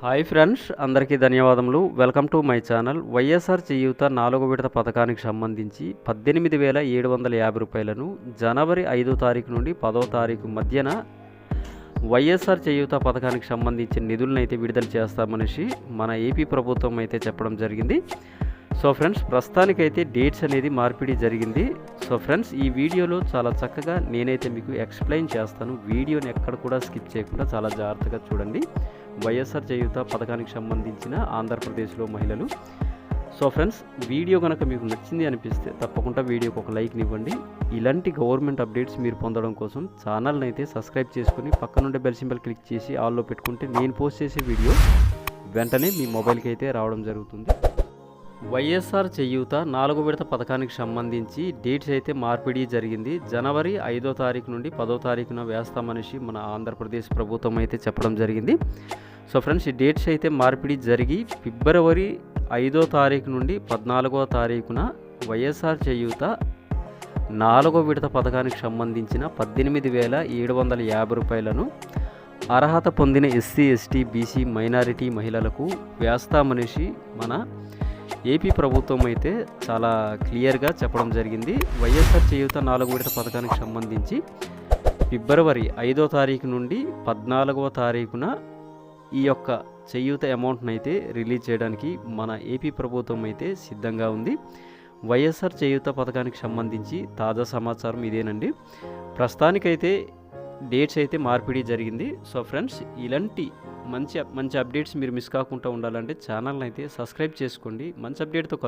Hi friends అందరికీ ధన్యవాదములు. Welcome to my channel. YSR Cheyutha నాలుగో విడత పథకానికి సంబంధించి పద్దెనిమిది వేల ఏడు వందల యాభై రూపాయలను జనవరి ఐదో తారీఖు నుండి పదో తారీఖు మధ్యన వైఎస్ఆర్ చేయూత పథకానికి సంబంధించిన నిధులను అయితే విడుదల చేస్తామనేసి మన ఏపీ ప్రభుత్వం అయితే చెప్పడం జరిగింది. సో ఫ్రెండ్స్ ప్రస్తుతానికైతే డేట్స్ అనేది మార్పిడి జరిగింది. సో ఫ్రెండ్స్ ఈ వీడియోలో చాలా చక్కగా నేనైతే మీకు ఎక్స్ప్లెయిన్ చేస్తాను. వీడియోని ఎక్కడ కూడా స్కిప్ చేయకుండా చాలా జాగ్రత్తగా చూడండి. వైఎస్ఆర్ చేయూత పథకానికి సంబంధించిన ఆంధ్రప్రదేశ్లో మహిళలు. సో ఫ్రెండ్స్ వీడియో కనుక మీకు నచ్చింది అనిపిస్తే తప్పకుండా వీడియోకి ఒక లైక్ని ఇవ్వండి. ఇలాంటి గవర్నమెంట్ అప్డేట్స్ మీరు పొందడం కోసం ఛానల్ని అయితే సబ్స్క్రైబ్ చేసుకుని పక్కనుండే బెల్ సింబల్ క్లిక్ చేసి ఆల్లో పెట్టుకుంటే నేను పోస్ట్ చేసే వీడియో వెంటనే మీ మొబైల్కి అయితే రావడం జరుగుతుంది. వైఎస్ఆర్ చేయూత నాలుగు విడత పథకానికి సంబంధించి డేట్స్ అయితే మార్పిడి జరిగింది. జనవరి ఐదో తారీఖు నుండి పదో తారీఖున వేస్తామనేసి మన ఆంధ్రప్రదేశ్ ప్రభుత్వం అయితే చెప్పడం జరిగింది. సో ఫ్రెండ్స్ ఈ డేట్స్ అయితే మార్పిడి జరిగి ఫిబ్రవరి ఐదో తారీఖు నుండి పద్నాలుగో తారీఖున వైఎస్ఆర్ చేయూత నాలుగో విడత పథకానికి సంబంధించిన పద్దెనిమిది వేల ఏడు వందల యాభై రూపాయలను అర్హత పొందిన ఎస్సీ ఎస్టీ బీసీ మైనారిటీ మహిళలకు వేస్తామనేసి మన ఏపీ ప్రభుత్వం అయితే చాలా క్లియర్గా చెప్పడం జరిగింది. వైఎస్ఆర్ చేయూత నాలుగు విడత పథకానికి సంబంధించి ఫిబ్రవరి ఐదో తారీఖు నుండి పద్నాలుగవ తారీఖున ఈ యొక్క చేయూత అమౌంట్ని అయితే రిలీజ్ చేయడానికి మన ఏపీ ప్రభుత్వం అయితే సిద్ధంగా ఉంది. వైఎస్ఆర్ చేయూత పథకానికి సంబంధించి తాజా సమాచారం ఇదేనండి. ప్రస్తుతానికైతే డేట్స్ అయితే మార్పిడి జరిగింది. సో ఫ్రెండ్స్ ఇలాంటి మంచి మంచి అప్డేట్స్ మీరు మిస్ కాకుండా ఉండాలంటే ఛానల్ని అయితే సబ్స్క్రైబ్ చేసుకోండి. మంచి అప్డేట్తో